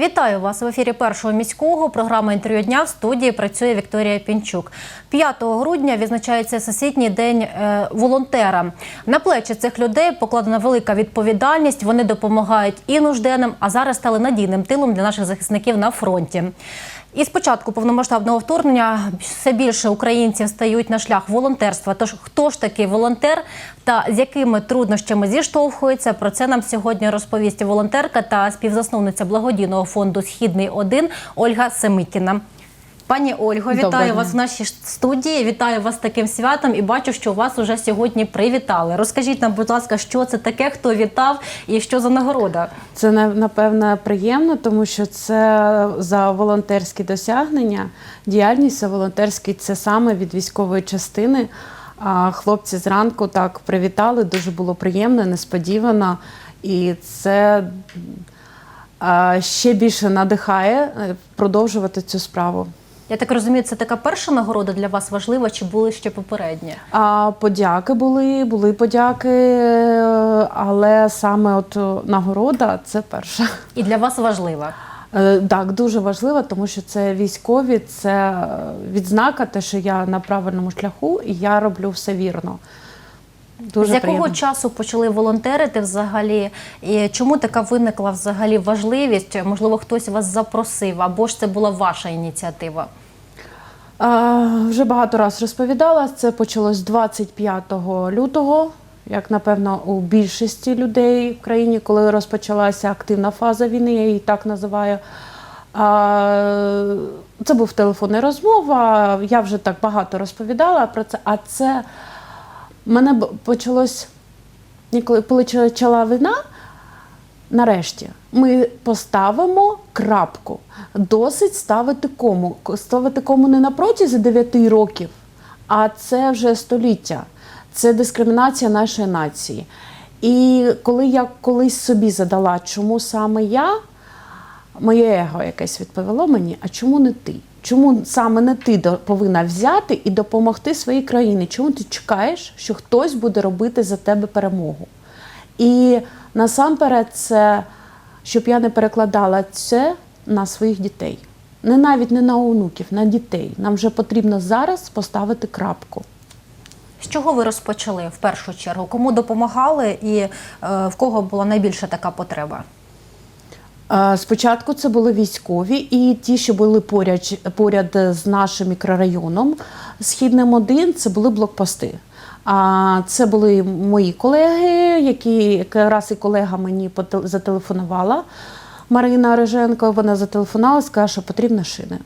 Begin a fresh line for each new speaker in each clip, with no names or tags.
Вітаю вас в ефірі першого міського. Програма інтерв'ю дня в студії працює Вікторія Пінчук. 5 грудня відзначається всесвітній день е, волонтера. На плечі цих людей покладена велика відповідальність. Вони допомагають і нужденним, а зараз стали надійним тилом для наших захисників на фронті. І з початку повномасштабного вторгнення все більше українців стають на шлях волонтерства. Тож хто ж такий волонтер та з якими труднощами зіштовхується? Про це нам сьогодні розповість волонтерка та співзасновниця благодійного фонду Східний 1 Ольга Семикіна. Пані Ольго, вітаю вас в нашій студії. Вітаю вас таким святом і бачу, що вас уже сьогодні привітали. Розкажіть нам, будь ласка, що це таке, хто вітав і що за нагорода?
Це на- напевно приємно, тому що це за волонтерські досягнення. Діяльність волонтерський це саме від військової частини. А хлопці зранку так привітали, дуже було приємно, несподівано. І це ще більше надихає е, продовжувати цю справу.
Я так розумію, це така перша нагорода для вас важлива, чи були ще попередні?
А подяки були, були подяки, е, але саме от е, нагорода це перша.
І для вас важлива.
Е, Так, дуже важливо, тому що це військові, це відзнака, те, що я на правильному шляху і я роблю все вірно. Дуже
З якого
приємно.
часу почали волонтерити взагалі? І чому така виникла взагалі важливість? Можливо, хтось вас запросив, або ж це була ваша ініціатива?
А, вже багато раз розповідала. Це почалось 25 лютого, як напевно у більшості людей в країні, коли розпочалася активна фаза війни, я її так називаю. А, це був телефонна розмова. Я вже так багато розповідала про це. А це мене б- почалось, коли почала війна. Нарешті ми поставимо крапку. Досить ставити кому. Ставити кому не на протязі 9 років, а це вже століття. Це дискримінація нашої нації. І коли я колись собі задала, чому саме я, моє его якесь відповіло мені, а чому не ти? Чому саме не ти повинна взяти і допомогти своїй країні? Чому ти чекаєш, що хтось буде робити за тебе перемогу? І насамперед, це щоб я не перекладала це на своїх дітей. Не навіть не на онуків, на дітей. Нам вже потрібно зараз поставити крапку.
З чого ви розпочали в першу чергу? Кому допомагали і е, в кого була найбільша така потреба?
Спочатку це були військові і ті, що були поряд, поряд з нашим мікрорайоном. Східним 1 це були блокпости. А це були мої колеги, які якраз і колега мені зателефонувала. Марина Риженко, вона зателефонувала, сказала, що потрібні шини.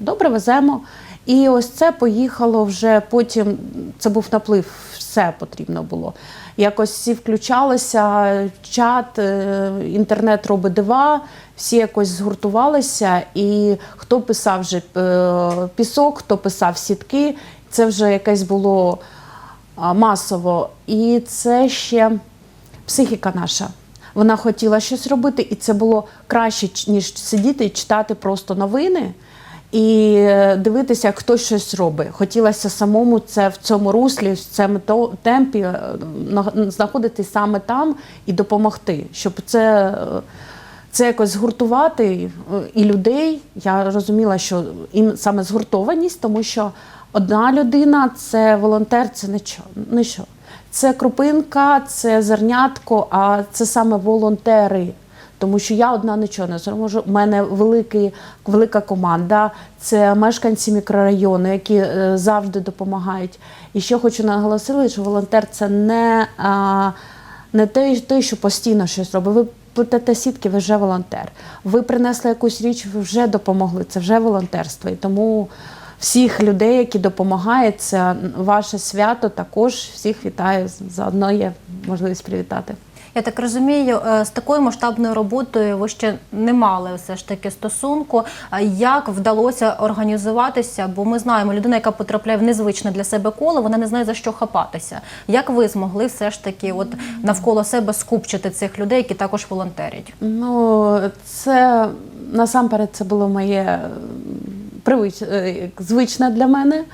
Добре, веземо. І ось це поїхало вже потім. Це був наплив, все потрібно було. Якось всі включалися, чат, е, інтернет робить дива, всі якось згуртувалися. І хто писав вже е, пісок, хто писав сітки. Це вже якесь було масово. І це ще психіка наша. Вона хотіла щось робити, і це було краще, ніж сидіти і читати просто новини і е, дивитися, як хтось щось робить. Хотілося самому це в цьому руслі, в цьому темпі е, на- знаходитись саме там і допомогти, щоб це. е, Це якось згуртувати і людей. Я розуміла, що їм саме згуртованість, тому що одна людина це волонтер, це нічого. нічого. Це крупинка, це зернятко, а це саме волонтери. Тому що я одна нічого не зможу. У мене великий, велика команда, це мешканці мікрорайону, які е, завжди допомагають. І ще хочу наголосити, що волонтер це не, не той, що постійно щось робить. Ви плетете сітки, ви вже волонтер. Ви принесли якусь річ, ви вже допомогли. Це вже волонтерство. І тому всіх людей, які допомагають, це ваше свято. Також всіх вітаю. Заодно є можливість привітати.
Я так розумію, е, з такою масштабною роботою ви ще не мали все ж таки стосунку. Як вдалося організуватися? Бо ми знаємо, людина, яка потрапляє в незвичне для себе коло, вона не знає за що хапатися. Як ви змогли все ж таки, от навколо себе скупчити цих людей, які також волонтерять?
Ну, це насамперед це було моє м, привич, е, звичне для мене,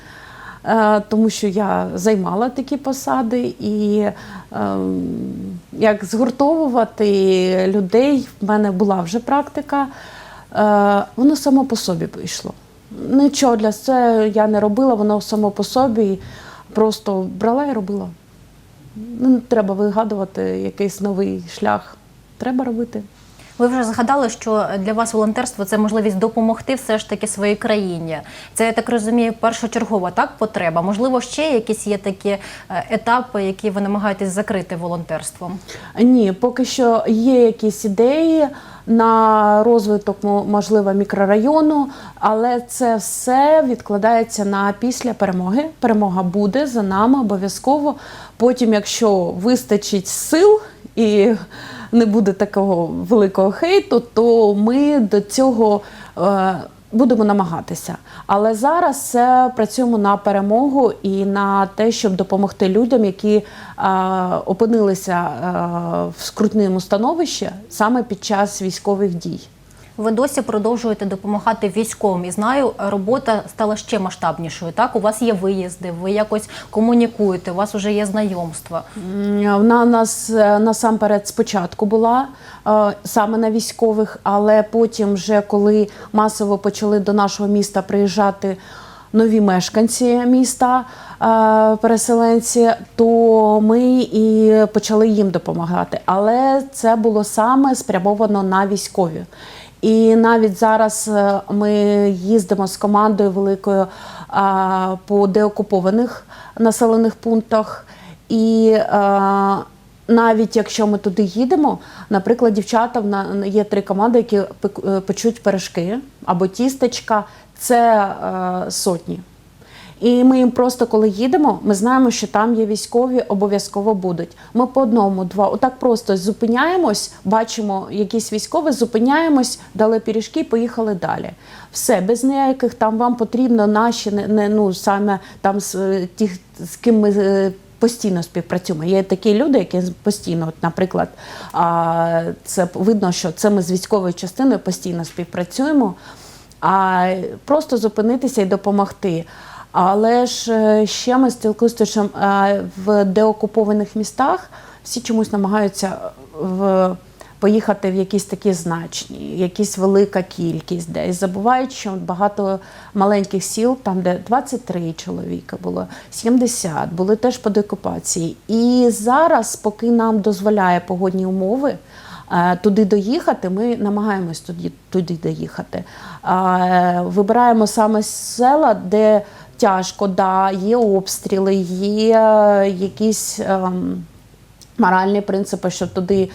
е, тому що я займала такі посади і ем, як згуртовувати людей. В мене була вже практика. Е, воно само по собі вийшло. Нічого для цього я не робила, воно само по собі просто брала і робила. Не треба вигадувати якийсь новий шлях. Треба робити.
Ви вже згадали, що для вас волонтерство це можливість допомогти все ж таки своїй країні. Це я так розумію, першочергова так потреба. Можливо, ще якісь є такі е, етапи, які ви намагаєтесь закрити волонтерством.
Ні, поки що є якісь ідеї на розвиток, можливо, мікрорайону, але це все відкладається на після перемоги. Перемога буде за нами обов'язково. Потім, якщо вистачить сил і не буде такого великого хейту, то ми до цього. е, Будемо намагатися, але зараз е, працюємо на перемогу і на те, щоб допомогти людям, які е, опинилися е, в скрутному становищі саме під час військових дій.
Ви досі продовжуєте допомагати військовим. І знаю, робота стала ще масштабнішою. Так, у вас є виїзди, ви якось комунікуєте, у вас вже є знайомства.
Вона нас е, насамперед спочатку була е, саме на військових, але потім, вже коли масово почали до нашого міста приїжджати нові мешканці міста, е, переселенці, то ми і почали їм допомагати. Але це було саме спрямовано на військові. І навіть зараз е, ми їздимо з командою великою по деокупованих населених пунктах. І е, навіть якщо ми туди їдемо, наприклад, дівчата є три команди, які е, печуть пиріжки або тістечка, це сотні. І ми їм просто, коли їдемо, ми знаємо, що там є військові, обов'язково будуть. Ми по одному, два, отак просто зупиняємось, бачимо якісь військові, зупиняємось, дали пиріжки, поїхали далі. Все, без ніяких там вам потрібно наші, не, не ну саме там з е, тих, з ким ми. е, Постійно співпрацюємо. Є такі люди, які постійно, от, наприклад, а, це видно, що це ми з військовою частиною постійно співпрацюємо, а просто зупинитися і допомогти. Але ж е, ще ми спілкуємося, що е, в деокупованих містах всі чомусь намагаються в, поїхати в якісь такі значні, якісь велика кількість десь. Забувають, що багато маленьких сіл, там, де 23 чоловіка було, 70, були теж по деокупації. І зараз, поки нам дозволяє погодні умови, е, туди доїхати, ми намагаємось туди, туди доїхати. Е, Вибираємо саме села, де тяжко, да, є обстріли, є якісь ем, моральні принципи, що туди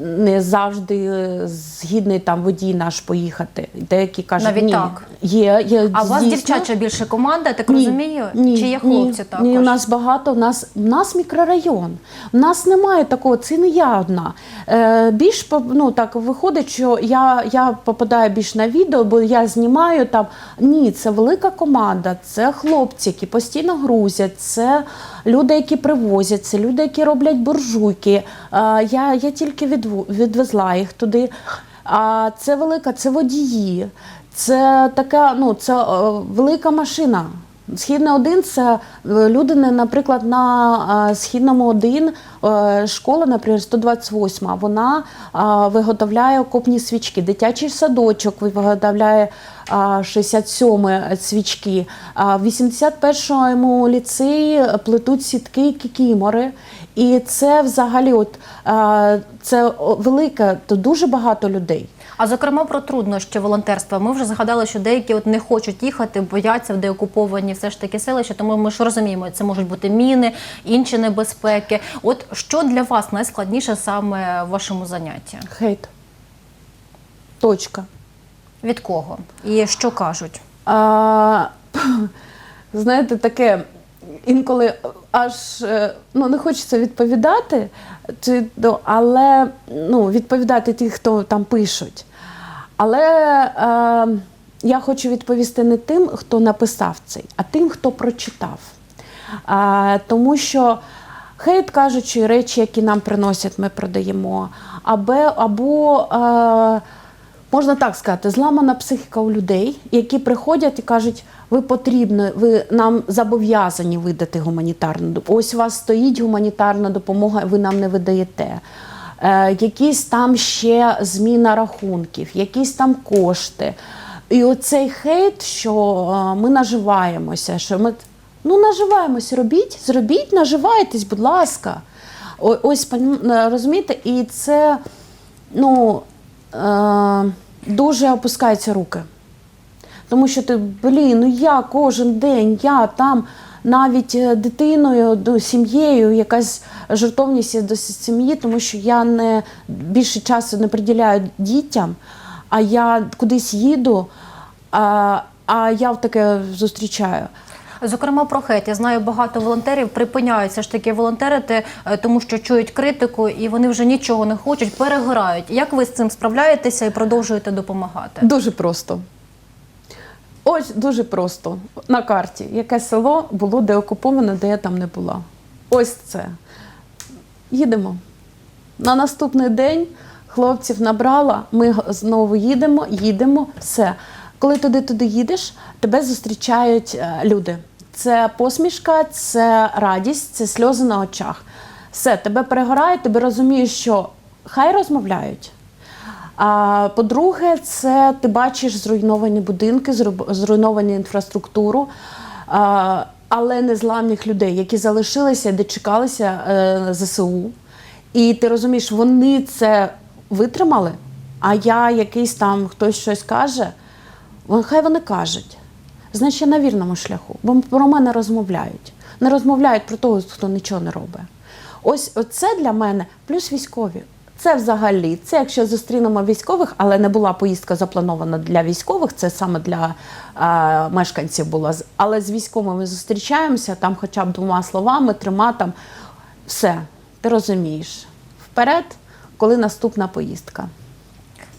не завжди згідний там водій наш поїхати. Деякі кажуть,
Навіть
ні,
так?
є, є
А у вас
дійсно.
дівчача більше команда, я так
Ні,
розумію?
Ні,
Чи є хлопці
ні,
також?
Ні, у нас багато. У нас, у нас мікрорайон. У нас немає такого, це не я одна. Е, більш по- ну, так виходить, що я, я попадаю більш на відео, бо я знімаю там. Ні, це велика команда, це хлопці, які постійно грузять, це люди, які привозять, це люди, які роблять буржуйки. Е, я, я тільки відвезла їх туди. А це велика, це водії. Це така, ну це е, велика машина. Східний один це е, люди, наприклад, на е, східному один е, школа, наприклад, 128, вона виготовляє окопні свічки. Дитячий садочок виготовляє е, 67 свічки. В 81-му ліцеї плетуть сітки кікімори. І це взагалі, от це велике, то дуже багато людей.
А зокрема про труднощі волонтерства. Ми вже згадали, що деякі от не хочуть їхати, бояться в деокуповані все ж таки селища. Тому ми ж розуміємо, це можуть бути міни, інші небезпеки. От що для вас найскладніше саме в вашому занятті?
Хейт. Точка.
Від кого? І що кажуть?
А, знаєте, таке інколи аж е, ну, не хочеться відповідати, чи, але ну, відповідати ті, хто там пишуть. Але е, я хочу відповісти не тим, хто написав цей, а тим, хто прочитав. А, тому що хейт кажучи, речі, які нам приносять, ми продаємо. Або, або е, можна так сказати, зламана психіка у людей, які приходять і кажуть, ви потрібно, ви нам зобов'язані видати гуманітарну допомогу. Ось у вас стоїть гуманітарна допомога, ви нам не видаєте. Е, якісь там ще зміна рахунків, якісь там кошти. І оцей хейт, що е, ми наживаємося, що ми ну наживаємося, робіть, зробіть, наживайтесь, будь ласка. Ось е, розумієте, і це ну, дуже опускаються руки. Тому що ти, блін, ну я кожен день, я там навіть е, дитиною, до сім'єю, якась жертовність до сім'ї, тому що я не більше часу не приділяю дітям, а я кудись їду, а, а я таке зустрічаю.
Зокрема, про хейт. Я знаю, багато волонтерів припиняють все ж таки волонтерити, е, тому що чують критику і вони вже нічого не хочуть, перегорають. Як ви з цим справляєтеся і продовжуєте допомагати?
Дуже просто. Ось дуже просто. На карті. Яке село було деокуповане, де я там не була. Ось це. Їдемо. На наступний день хлопців набрала, ми знову їдемо, їдемо, все. Коли туди туди їдеш, тебе зустрічають е, люди. Це посмішка, це радість, це сльози на очах. Все, тебе перегорає, тебе розумієш, що хай розмовляють. А по-друге, це ти бачиш зруйновані будинки, зру- зруйновану інфраструктуру, а, але незламних людей, які залишилися, де чекалися е, ЗСУ. І ти розумієш, вони це витримали, а я якийсь там хтось щось каже, хай вони кажуть. Значить, я на вірному шляху, бо про мене розмовляють. Не розмовляють про того, хто нічого не робить. Ось це для мене плюс військові. Це взагалі, це якщо зустрінемо військових, але не була поїздка запланована для військових, це саме для е, мешканців була. З- Але з військовими зустрічаємося, там хоча б двома словами, трьома там. Все, ти розумієш. Вперед, коли наступна поїздка.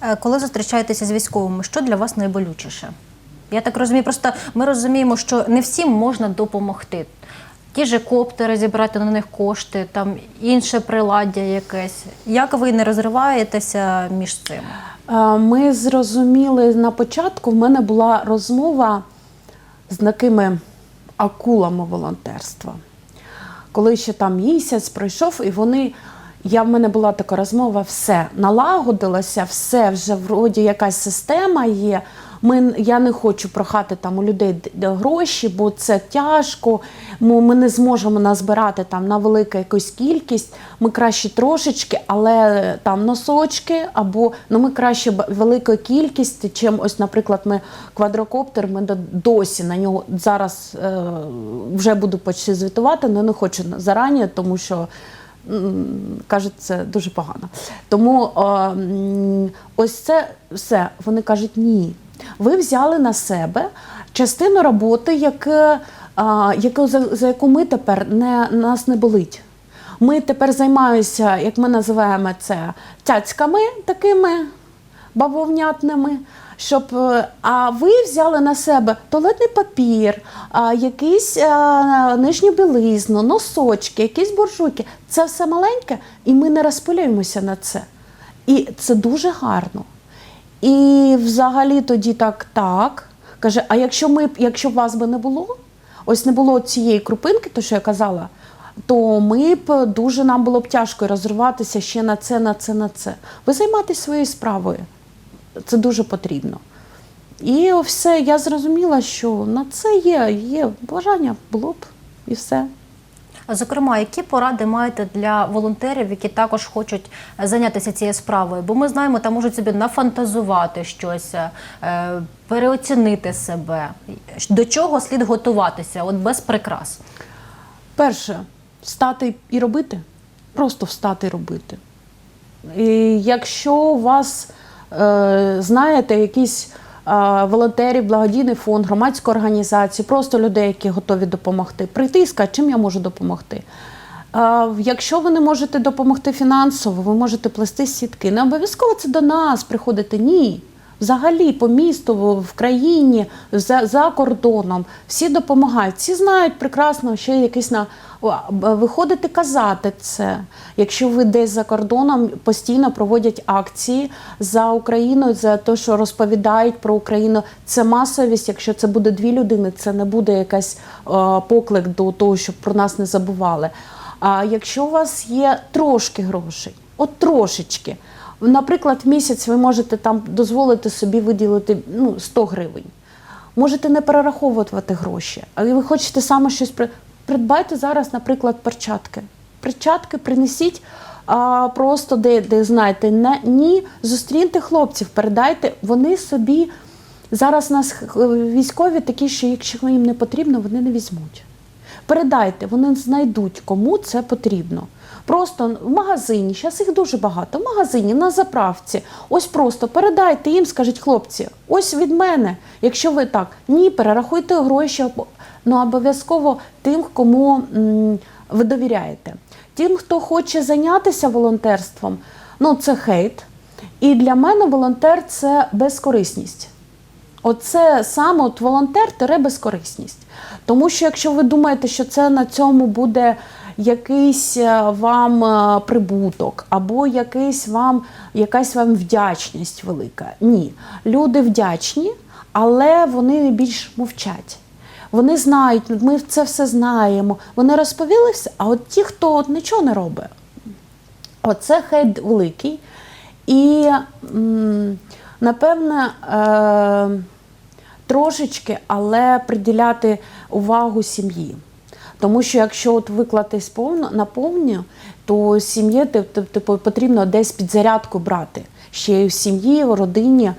Е, Коли зустрічаєтеся з військовими, що для вас найболючіше? Я так розумію, просто ми розуміємо, що не всім можна допомогти. Ті ж коптери зібрати на них кошти, там інше приладдя якесь. Як ви не розриваєтеся між цим?
Е, Ми зрозуміли на початку, в мене була розмова з такими акулами волонтерства. Коли ще там місяць пройшов, і вони. Я в мене була така розмова, все налагодилося, все вже вроді якась система є. Ми, я не хочу прохати там у людей гроші, бо це тяжко. Ми, не зможемо назбирати там на велику якусь кількість. Ми краще трошечки, але там носочки, або ну ми краще великою кількістю, чим ось, наприклад, ми квадрокоптер. Ми досі на нього зараз е, вже буду почти звітувати, але не хочу зарані, тому що. Кажуть, це дуже погано. Тому е, ось це все. Вони кажуть, ні. Ви взяли на себе частину роботи, яке, а, яку, за, яку ми тепер не, нас не болить. Ми тепер займаємося, як ми називаємо це, цяцьками такими бавовнятними. Щоб, е, а ви взяли на себе туалетний папір, а, якийсь а, нижню білизну, носочки, якісь буржуйки. Це все маленьке, і ми не розпилюємося на це. І це дуже гарно. І взагалі тоді так, так. Каже, а якщо ми, якщо б вас би не було, ось не було цієї крупинки, то що я казала, то ми б дуже нам було б тяжко розриватися ще на це, на це, на це. Ви займайтесь своєю справою. Це дуже потрібно. І все, я зрозуміла, що на це є, є бажання було б і все.
Зокрема, які поради маєте для волонтерів, які також хочуть е, зайнятися цією справою? Бо ми знаємо, там можуть собі нафантазувати щось, е, переоцінити себе. До чого слід готуватися, от без прикрас?
Перше, встати і робити. Просто встати і робити. І якщо у вас, е, знаєте, якісь волонтерів, благодійний фонд, громадську організацію, просто людей, які готові допомогти, прийти і сказати, чим я можу допомогти. Е, Якщо ви не можете допомогти фінансово, ви можете плести сітки. Не обов'язково це до нас приходити. Ні. Взагалі по місту, в- країні, за, за кордоном. Всі допомагають. Всі знають прекрасно, що якийсь на виходити казати це. Якщо ви десь за кордоном постійно проводять акції за Україну, за те, що розповідають про Україну. Це масовість. Якщо це буде дві людини, це не буде якась поклик до того, щоб про нас не забували. А якщо у вас є трошки грошей, от трошечки. Наприклад, в місяць ви можете там дозволити собі виділити ну, 100 гривень. Можете не перераховувати гроші, а ви хочете саме щось при- придбайте зараз, наприклад, перчатки. Перчатки принесіть а, просто де, де знаєте, не, ні, зустріньте хлопців, передайте, вони собі зараз нас військові такі, що якщо їм не потрібно, вони не візьмуть. Передайте, вони знайдуть, кому це потрібно. Просто в магазині, зараз їх дуже багато, в магазині, на заправці. Ось просто передайте їм, скажіть, хлопці, ось від мене. Якщо ви так, ні, перерахуйте гроші, ну обов'язково тим, кому м, ви довіряєте. Тим, хто хоче зайнятися волонтерством, ну це хейт. І для мене волонтер це безкорисність. Оце саме от волонтер тире безкорисність. Тому що якщо ви думаєте, що це на цьому буде якийсь е, вам е, прибуток, або якийсь вам, якась вам вдячність велика. Ні. Люди вдячні, але вони більш мовчать. Вони знають, ми це все знаємо. Вони розповіли все, а от ті, хто от нічого не робить, Оце хейт великий. І, м, напевне, е, трошечки, але приділяти увагу сім'ї. Тому що якщо от виклатись повно наповню, то сім'ї ти- ти- типу, потрібно десь підзарядку брати. Ще й в сім'ї, в родині.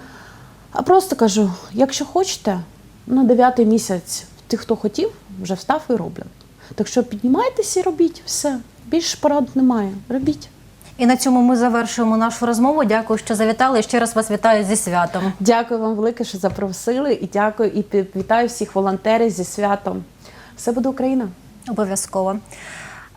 А просто кажу: якщо хочете, на дев'ятий місяць ті, хто хотів, вже встав і роблять. Так що піднімайтеся і робіть все. Більше порад немає. Робіть.
І на цьому ми завершуємо нашу розмову. Дякую, що завітали. І ще раз вас вітаю зі святом.
Дякую вам велике, що запросили, і дякую і вітаю всіх волонтерів зі святом. Все буде Україна.
Обов'язково.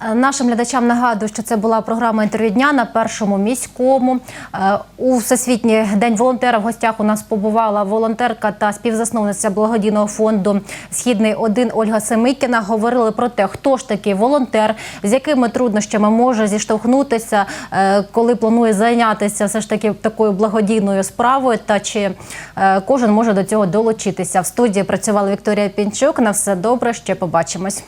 Е, Нашим глядачам нагадую, що це була програма інтерв'ю дня на першому міському. Е, У Всесвітній день волонтера в гостях у нас побувала волонтерка та співзасновниця благодійного фонду Східний 1 Ольга Семикіна. Говорили про те, хто ж такий волонтер, з якими труднощами може зіштовхнутися, е, коли планує зайнятися все ж таки такою благодійною справою, та чи кожен може до цього долучитися. В студії працювала Вікторія Пінчук. На все добре. Ще побачимось.